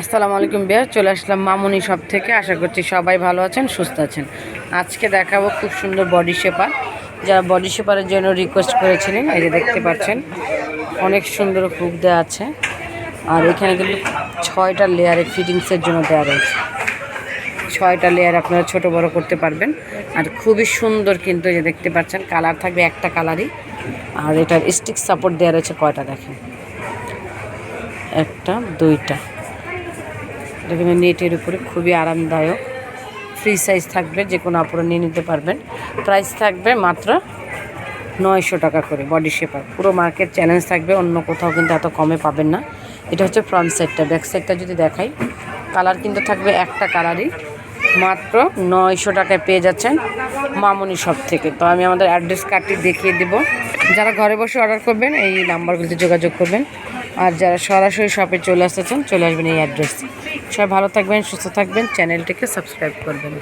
আসসালামু আলাইকুম বিয়ার চলে আসলাম মামুনি সব থেকে। আশা করছি সবাই ভালো আছেন, সুস্থ আছেন। আজকে দেখাবো খুব সুন্দর বডি শেপার যারা বডি শেপারের জন্য রিকোয়েস্ট করেছিলেন, এই যে দেখতে পাচ্ছেন, অনেক সুন্দর হুক দেওয়া আছে। আর এখানে কিন্তু ছয়টা লেয়ারে ফিটিংসের জন্য দেওয়া রয়েছে। ছয়টা লেয়ার আপনারা ছোট বড় করতে পারবেন। আর খুবই সুন্দর কিন্তু যে দেখতে পাচ্ছেন কালার থাকবে একটা কালারই আর এটার স্টিক সাপোর্ট দেওয়া রয়েছে কয়টা দেখেন? একটা, দুইটা। দেখবেন নেটের উপরে খুবই আরামদায়ক। ফ্রি সাইজ থাকবে, যে কোনো আপুরা নিয়ে নিতে পারবেন। প্রাইস থাকবে মাত্র নয়শো টাকা করে বডি শেপার পুরো মার্কেট চ্যালেঞ্জ থাকবে, অন্য কোথাও কিন্তু এত কমে পাবেন না। এটা হচ্ছে ফ্রন্ট সাইডটা ব্যাক সাইডটা যদি দেখাই কালার কিন্তু থাকবে একটা কালারই মাত্র নয়শো টাকায় পেয়ে যাচ্ছেন মামুনি শপ থেকে। তো আমি আমাদের অ্যাড্রেস কার্ডটি দেখিয়ে দেব। যারা ঘরে বসে অর্ডার করবেন, এই নাম্বারগুলিতে যোগাযোগ করবেন। আর যারা সরাসরি শপে চলে আসতে চান চলে আসবেন এই অ্যাড্রেস সবাই ভালো থাকবেন, সুস্থ থাকবেন চ্যানেলটিকে সাবস্ক্রাইব করবেন।